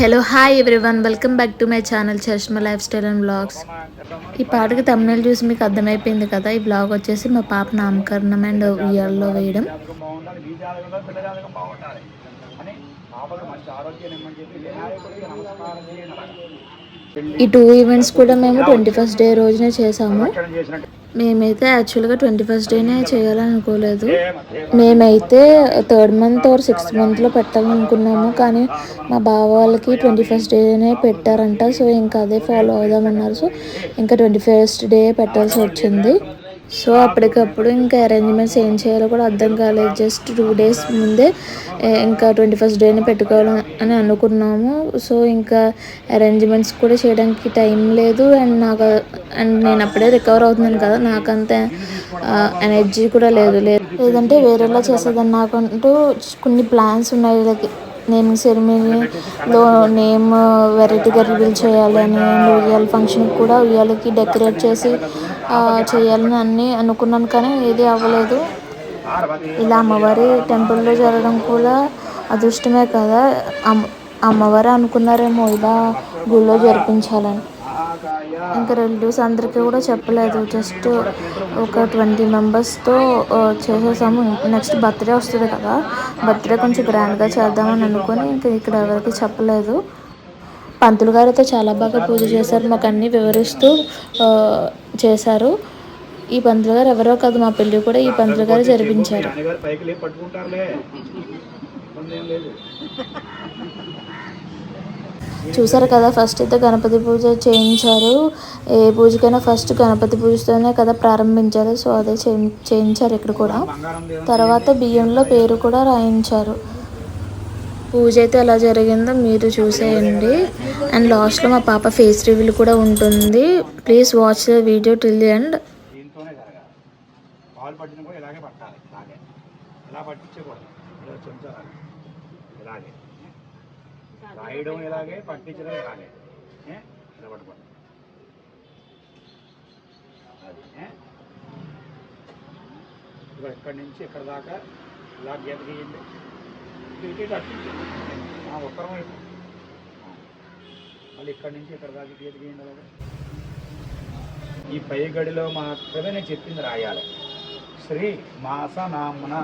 Hello hi everyone welcome back to my channel Chashma lifestyle and blogs ఈ పాటకి తమిళ చూసి మీకు అర్థమైపోయింది కదా? ఈ బ్లాగ్ వచ్చేసి మా పాప నామకరణం అండ్ ఇయర్లో వేయడం. ఈ టూ ఈవెంట్స్ కూడా మేము ట్వంటీ ఫస్ట్ డే రోజునే చేసాము. మేమైతే యాక్చువల్గా ట్వంటీ ఫస్ట్ డేనే చేయాలనుకోలేదు మేమైతే థర్డ్ మంత్ ఆర్ సిక్స్త్ మంత్లో పెట్టాలనుకున్నాము కానీ మా బావ వాళ్ళకి ట్వంటీ ఫస్ట్ డేనే పెట్టారంట సో ఇంకా అదే ఫాలో అవుదామన్నారు. సో ఇంకా ట్వంటీ ఫస్ట్ డే పెట్టాల్సి వచ్చింది. సో అప్పటికప్పుడు ఇంకా అరేంజ్మెంట్స్ ఏం చేయాలో కూడా అర్థం కాలేదు. జస్ట్ టూ డేస్ ముందే ఇంకా ట్వంటీ ఫస్ట్ డేని పెట్టుకోవాలి అని అనుకున్నాము. సో ఇంకా అరేంజ్మెంట్స్ కూడా చేయడానికి టైం లేదు. అండ్ నాకు అండ్ నేను అప్పుడే రికవర్ అవుతున్నాను కదా నాకంత ఎనర్జీ కూడా లేదు. లేదంటే వేరేలా చేసేదాన్ని. నాకంటూ కొన్ని ప్లాన్స్ ఉన్నాయి. లైక్ నేమింగ్ సెరమనీలో నేమ్ వెరైటీగా రివీల్ చేయాలని ఉయ్యాల ఫంక్షన్కి కూడా ఉయ్యాలకి డెకరేట్ చేసి చేయాలని అన్నీ అనుకున్నాను కానీ ఏది అవ్వలేదు. ఇలా అమ్మవారి టెంపుల్లో జరగడం కూడా అదృష్టమే కదా. అమ్మ అమ్మవారు అనుకున్నారేమో ఇలా గుళ్ళో జరిపించాలని. ఇంకా రిలేటివ్స్ అందరికీ కూడా చెప్పలేదు. జస్ట్ ఒక ట్వంటీ మెంబర్స్తో చేసేసాము. నెక్స్ట్ బర్త్డే వస్తుంది కదా. బర్త్డే కొంచెం గ్రాండ్గా చేద్దామని అనుకుని ఇంకా ఇక్కడ ఎవరికి చెప్పలేదు. పంతులు గారు అయితే చాలా బాగా పూజ చేశారు మాకు అన్నీ వివరిస్తూ చేశారు. ఈ పంతులు గారు ఎవరో కాదు మా పెళ్ళి కూడా ఈ పంతులు గారు జరిపించారు. చూసారు కదా ఫస్ట్ అయితే గణపతి పూజ చేయించారు. ఏ పూజకైనా ఫస్ట్ గణపతి పూజతోనే కదా ప్రారంభించారు. సో అదే చేయించారు ఇక్కడ కూడా. తర్వాత బియ్యంలో పేరు కూడా రాయించారు. పూజ అయితే ఎలా జరిగిందో మీరు చూసేయండి. అండ్ లాస్ట్లో మా పాప ఫేస్ రివ్యూల్ కూడా ఉంటుంది. Please watch the video till the end రాయడం ఇలాగే పట్టించడం ఇలాగే. ఇలా పట్టుకోండి. ఇక్కడి నుంచి ఇక్కడ దాకా ఇలా గీత గీయండి. ఉత్తరం వైపు మళ్ళీ ఇక్కడి నుంచి ఇక్కడ దాకా గీత గీయండి అలాగే ఈ పై గడిలో మాత్రమే నేను చెప్పింది రాయాలి. శ్రీ మాసనామున.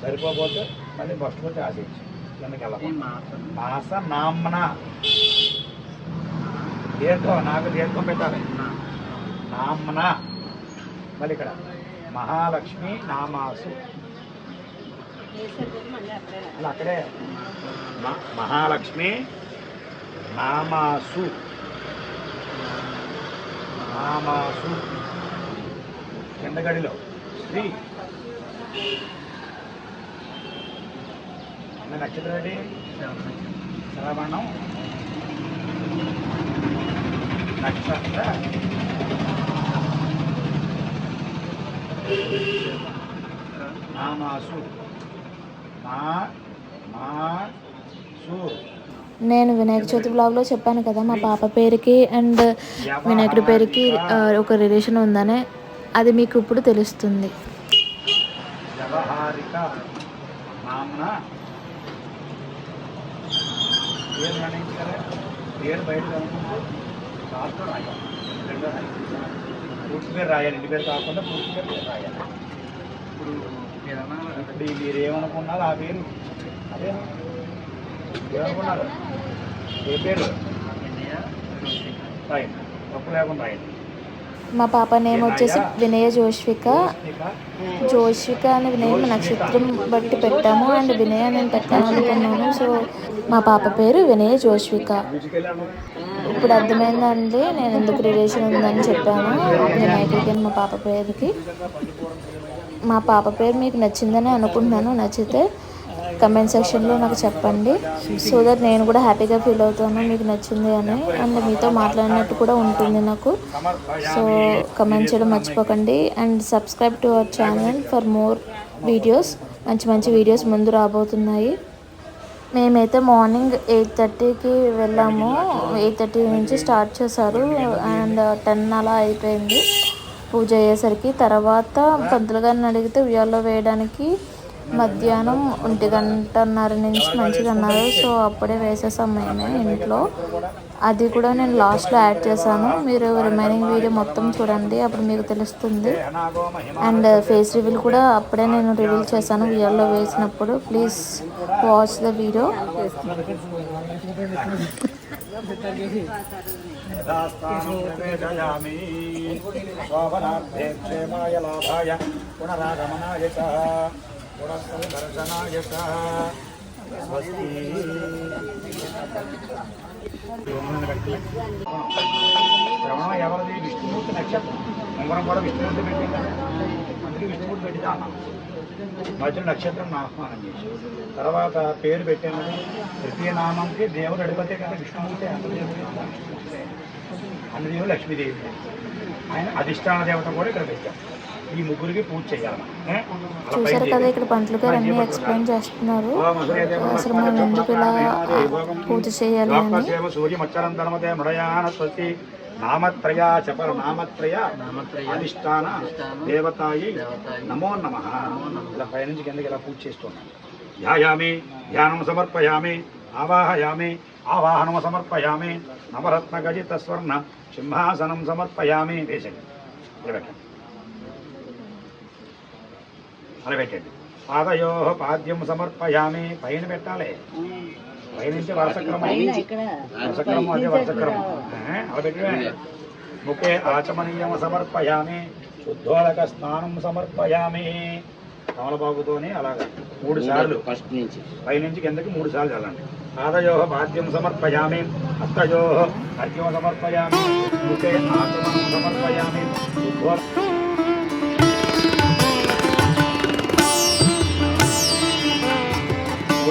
సరిపోతే మళ్ళీ ఫస్ట్ పోతే ఆశించు. కిందకి వెళ్ళాలి మాస నామ్న దీర్ఘం నాకు దీర్ఘం పెట్టాలి? నామ్న మళ్ళీ ఇక్కడ మహాలక్ష్మి నామాసు. అక్కడే మహాలక్ష్మి నామాసు. నామాసు. కిందగడిలో శ్రీ. నక్షత్రం ఏంటి శ్రవణం నక్షత్ర మా నేను వినాయక చవితి బ్లాగ్లో చెప్పాను కదా మా పాప పేరుకి అండ్ వినాయకుడి పేరుకి ఒక రిలేషన్ ఉందని అది మీకు ఇప్పుడు తెలుస్తుంది. పూర్తి పేరు రాయాలి. ఇంటి పేరు కాకుండా పూర్తి పేరు రాయాలి. ఇప్పుడు ఇప్పుడు మీరు ఏమనుకున్నారు ఆ పేరు అదే. ఏమనుకున్నారు? ఏ పేరు? తప్పు లేకుండా రాయండి. మా పాప నేమ్ వచ్చేసి వినయ? జోష్విక. జోష్విక? అనే నేమ్ నక్షత్రం బట్టి పెట్టాము అండ్ వినయ నేను పెట్టాను అనుకున్నాను. సో మా పాప పేరు వినయ జోష్విక. ఇప్పుడు అర్థమైందండి. నేను ఎందుకు రిలేషన్ ఉందని చెప్పాను. వినాయకుడికి మా పాప పేరుకి. మా పాప పేరు మీకు నచ్చిందని అనుకుంటున్నాను. నచ్చితే కమెంట్ సెక్షన్లో నాకు చెప్పండి. సో దట్ నేను కూడా హ్యాపీగా ఫీల్ అవుతాను. మీకు నచ్చింది అని. అండ్ మీతో మాట్లాడినట్టు కూడా ఉంటుంది నాకు. సో కమెంట్ చేయడం మర్చిపోకండి. And subscribe to our channel for more videos మంచి మంచి వీడియోస్ ముందు రాబోతున్నాయి. మేమైతే మార్నింగ్ ఎయిట్ థర్టీకి వెళ్ళాము. ఎయిట్ థర్టీ నుంచి స్టార్ట్ చేశారు. అండ్ టెన్ అలా అయిపోయింది. పూజ అయ్యేసరికి తర్వాత పంతులు గారిని అడిగితే ఉయ్యాల్లో వేయడానికి మధ్యాహ్నం ఒంటి గంటన్నర నుంచి మంచిగా అన్నారు సో అప్పుడే వేసేసాం మేమే ఇంట్లో. అది కూడా నేను లాస్ట్లో యాడ్ చేశాను. మీరు రిమైనింగ్ వీడియో మొత్తం చూడండి అప్పుడు మీకు తెలుస్తుంది. అండ్ ఫేస్ రివీల్ కూడా అప్పుడే నేను రివీల్ చేశాను వియర్లో వేసినప్పుడు. Please watch the video. శోభనార్థే క్షేమాయ లాభాయ పునరాగమనాయ చ శ్రవణం ఎవరిది విష్ణుమూర్తి నక్షత్రం ఉంగరం కూడా విష్ణుమూర్తి పెట్టింది అందుకే విష్ణుమూర్తి పెట్టింది అన్నాం మధ్య నక్షత్రం ఆహ్వానం చేసి తర్వాత పేరు పెట్టాను ప్రతి నామంకి దేవుడు అడిగితే కదా విష్ణుమూర్తి అన్నదేవుడు అన్నదేవుడు లక్ష్మీదేవి ఆయన అధిష్టాన దేవత కూడా ఇక్కడ పెట్టాం ఈ ముగ్గురికి పూజ చేయాలి. చూసారు కదా. ఇక్కడ పంతులు గారు అన్ని ఎక్స్ప్లెయిన్ చేస్తున్నారు. అసలు మనం ఎందుకు ఇలా పూజ చేయాలి అని? లోకసేవ సూర్యమచ్చరం ధర్మతే మృడయాన స్వస్తి. నామత్రయా చపర నామత్రయ అధిష్టాన దేవతాయి నమో నమ. ఇలా పైనుంచి కిందకి ఇలా పూజ చేస్తున్నాను ధ్యాయామి ధ్యానం సమర్పయామి ఆవాహయామి ఆవాహనం సమర్పయామి నవరత్న గజిత స్వర్ణ సింహాసనం సమర్పయామి. వేసండి ఇలా పెట్టండి అలా పెట్టండి పాదయో పాద్యం సమర్పయామి. పైన పెట్టాలి. పైనుంచి వరుసక్రమం. వరుసక్రమం అదే వరుసక్రమం. ఆ, అలా పెట్టే ముఖే ఆచమనీయం సమర్పయామి. శుద్ధోదక స్నానం సమర్పయామి. తమలపాకుతోని అలాగా మూడు సార్లు. ఫస్ట్ నుంచి. పైనుంచి కిందకి మూడు సార్లు చల్లండి పాదయో పాద్యం సమర్పయామి. హస్తయో అర్ఘ్యం సమర్పయామి. ముఖే ఆచమనం సమర్పయామి. శుద్ధో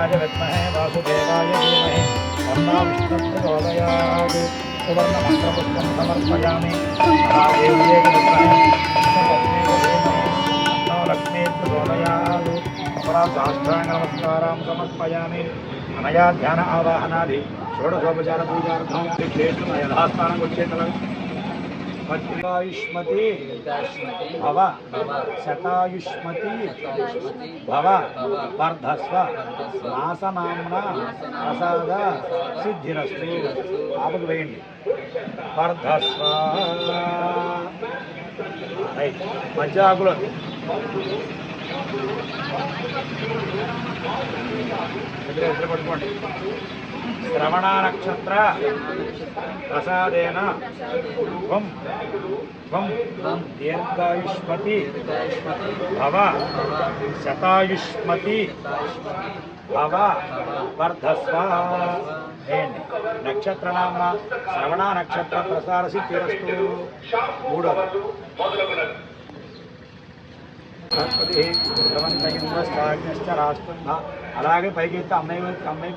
శంభో నారాయణాయ విద్మహే వాసుదేవాయ ధీమహి. తన్నో విష్ణు ప్రచోదయాత్ సువర్ణమంత్రపుష్పం సమర్పయామి. మహాదేవ్యే విద్మహే విష్ణుపత్నే ధీమహి తన్నో లక్ష్మీ ప్రచోదయాత్ అపరాధాష్టాంగ నమస్కారం సమర్పయామి అనయా భవ. శతాయుష్మతి. భవ. వర్ధస్వ నాసనాంన ప్రసాద. సిద్ధిరస్తు. ఆపకు వేయండి. వర్ధస్వ రైట్. మధ్య ఆకులు. ఇద్దరు ఇద్దరు పట్టుకోండి. శ్రవణానక్షత్ర ప్రసాదేన త్వం త్వం దీర్ఘాయుష్మతి. భవ శతాయుష్మతి. భవ వర్ధస్వ. వేయండి నక్షత్రనామ శ్రవణ నక్షత్ర ప్రసారసి తీరస్తు. మూడోది. బృహస్పతి అలాగే పైకి అమ్మాయి అమ్మాయి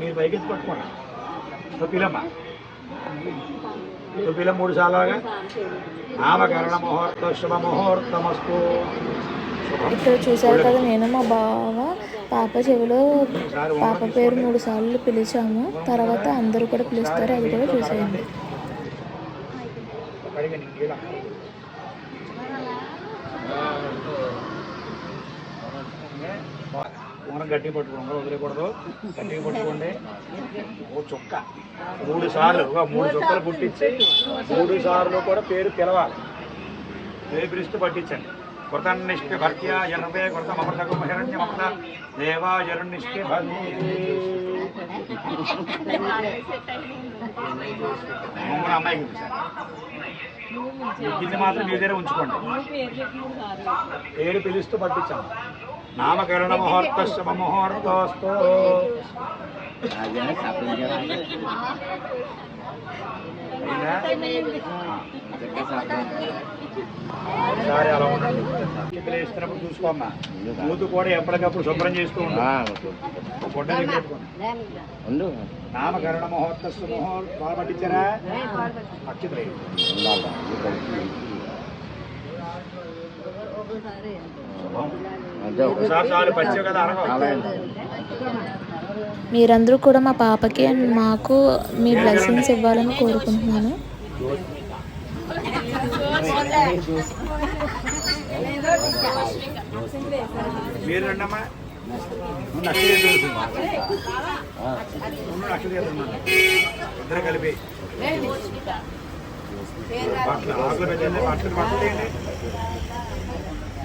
మీరు పైకెత్తి పట్టుకోండి. తుపిలమ్మ తుపిలం మూడు సార్లుగా నామకరణ ముహూర్త శుభ ముహూర్తమస్తు ఇక్కడ చూసారు కదా నేను మా బావ పాప చెవిలో పాప పేరు మూడు సార్లు పిలిచాము. తర్వాత అందరూ కూడా పిలుస్తారు అది కూడా చూసేయండి. మనం గట్టి పట్టుకోండి వదిలేకూడదు గట్టిగా పట్టుకోండి. ఓ చుక్క. మూడు సార్లు ఒక మూడు చుక్కలు పుట్టించి మూడు సార్లు కూడా పేరు పిలవాలి. పేరు పిలుస్తూ పట్టించండి. కృతనిష్ఠ భర్త్య ఎనభై కృత మమతకు మహిరణ్య మమత దేవా జరుణిష్ఠ భర్తి. మమ్మల్ని అమ్మాయికి పిలిచాను మాత్రం మీ దగ్గర ఉంచుకోండి. పేరు పిలుస్తూ పట్టించాము నామకరణ ముహూర్త శుభ ముహూర్తోస్తు ఒకసారి అలా ఉండండి ఇస్తున్నప్పుడు చూసుకోమ్మా మూతు కూడా ఎప్పటికప్పుడు శుభ్రం చేస్తూ ఉండు. నామకరణ మహోత్సవ మహోర్ బాగా పట్టించారా అక్షతలే అదే మీరందరూ కూడా మా పాపకి అండ్ మాకు మీ బ్లెస్సింగ్స్ ఇవ్వాలని కోరుకుంటున్నాను. ఇద్దరు కలిపి. బట్టలు ఆకులు పెట్టండి బట్టలు బట్టలు తీయండి బొట్టు పెట్టించి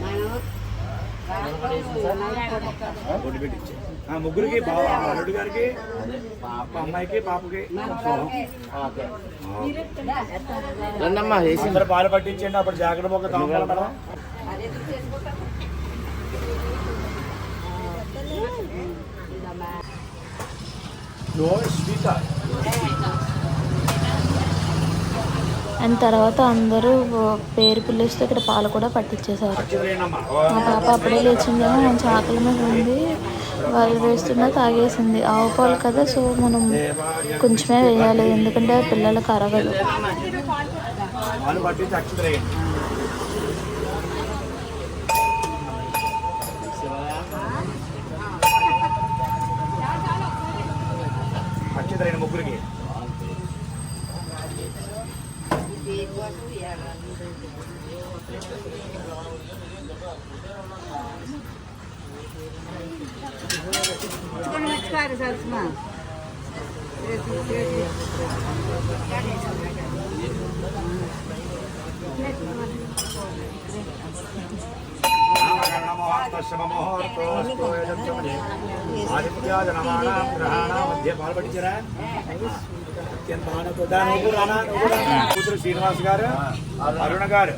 ఆ ముగ్గురికి బావ అల్లుడు గారికి పాప అమ్మాయికి పాపకి. అందరు పాలు పట్టించండి అప్పుడు జాగ్రత్త ఒక తాంబూలం మేడం అండ్ తర్వాత అందరూ పేరు పిలుస్తూ ఇక్కడ పాలు కూడా పట్టించేశారు. మా పాప అప్పుడే లేచిందేమో మంచి ఆకలి మీద ఉంది. వాళ్ళు వేస్తున్నా తాగేసింది. ఆవు పాలు కదా సో మనం కొంచెమే వేయాలి. ఎందుకంటే పిల్లలకు అరగదు ముగ్గురికి. పట్టించి అక్షరేయండి అక్షతరైన ముగ్గురికి ఆదిత్యాజ నమానా గ్రహాణ మధ్య పాల్పట్టించారా కూతురు శ్రీనివాస్ గారు అరుణ గారు.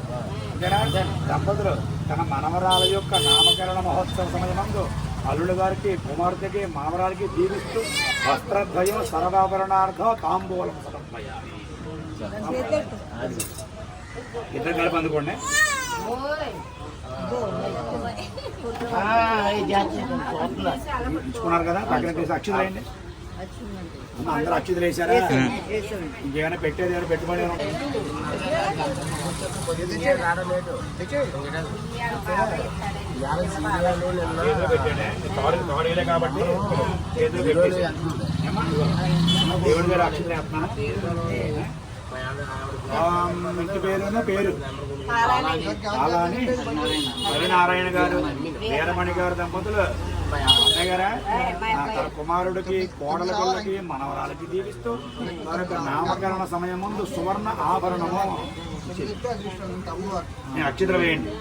దంపతులు తన మనవరాల యొక్క నామకరణ మహోత్సవ సమయమందు అల్లుడు గారికి కుమార్తెకి మామరాలకి దీవిస్తూ వస్త్రద్వయం సర్వాభరణార్థం తాంబూలం సమర్పయాలి ఇద్దరు కలిపి అందుకోండి. ఇచ్చుకున్నారు కదా పక్కన వేయండి. అందరూ అక్షతలు వేసారా ఇంకేమైనా పెట్టేది ఏమైనా పెట్టుబడి కాబట్టి? దేవుడి గారు అక్షతలు వేస్తున్నాను ఇంటి పేరు పేరు అలాని హరినారాయణ గారు వీరమణి గారు దంపతులు అన్నయ్య గారా? తన కుమారుడికి కోడల పిల్లకి మనవరాలకి దీవిస్తూ మరొక నామకరణ సమయం ముందు సువర్ణ ఆభరణము నేను అక్షితలు వేయండి.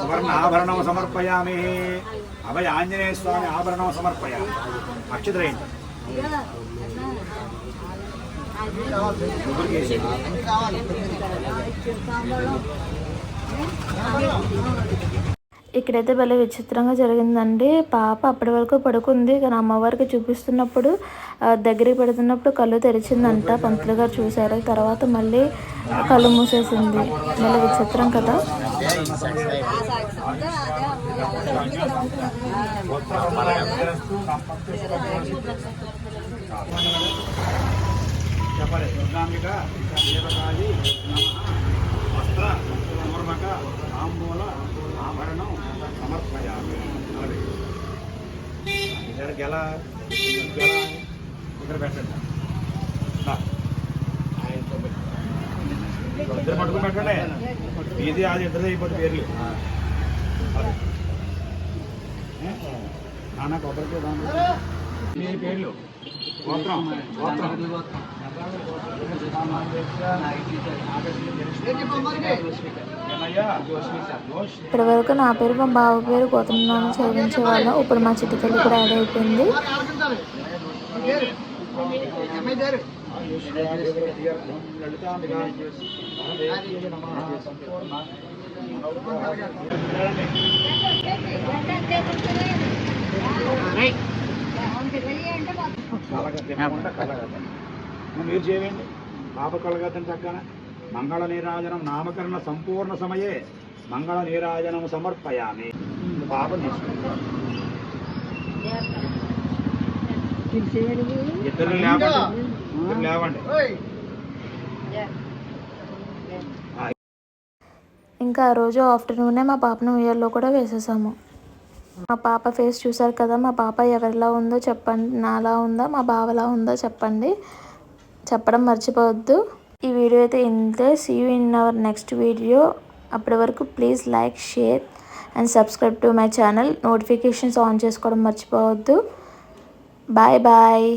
సువర్ణ ఆభరణం సమర్పయామి. అభయ ఆంజనేయ స్వామి ఆభరణం సమర్పయామి. అక్షితలు వేయండి. వేసేయండి. ఇక్కడైతే భలే విచిత్రంగా జరిగిందండి. పాప అప్పటి వరకు పడుకుంది. కానీ అమ్మవారికి చూపిస్తున్నప్పుడు దగ్గరికి పెడుతున్నప్పుడు కళ్ళు తెరిచిందంట. పంతులు గారు చూశారు. తర్వాత మళ్ళీ కళ్ళు మూసేసింది. మళ్ళీ విచిత్రం కదా. చెప్పాలి దుర్గాంబిక దేవకాళి నమః వస్త్ర పూర్వక తాంబూల ఆభరణం సమర్పయామి అలాగే. ఎలా ఎలా ఇక్కడ పెట్టండి. ఇద్దరు పట్టుకుని పెట్టండి. ఇది అది ఇద్దరు అయిపోతుంది పేర్లు? నాన్న కొబ్బరికి మీ పేర్లు. గోత్రం. గోత్రం. ఇప్పటి వరకు నా పేరు మా బావ పేరు. గోతమనామం చదివించే వాళ్ళం ఇప్పుడు మా చిట్టి తల్లి కూడా యాడ్ అయిపోయింది. మీరు చేయండి పాప కలగద్దని చక్కనే మంగళ నీరాజనం నామకరణ సంపూర్ణ సమయే మంగళ నీరాజనం సమర్పయామి పాప తీసుకుంటాం ఇద్దరు లేవండి. ఇద్దరు లేవండి. ఇంకా ఆ రోజు ఆఫ్టర్నూనే మా పాపను ఉయ్యాల్లో కూడా వేసేసాము. మా పాప ఫేస్ చూసారు కదా మా పాప ఎవరిలా ఉందో చెప్పండి నాలా ఉందా మా బావలా ఉందో చెప్పండి. చెప్పడం మర్చిపోవద్దు. ఈ వీడియో అయితే ఇంతే. See you in our next video అప్పటి వరకు please like share and subscribe to my channel notifications on చేసుకోవడం మర్చిపోవద్దు. Bye bye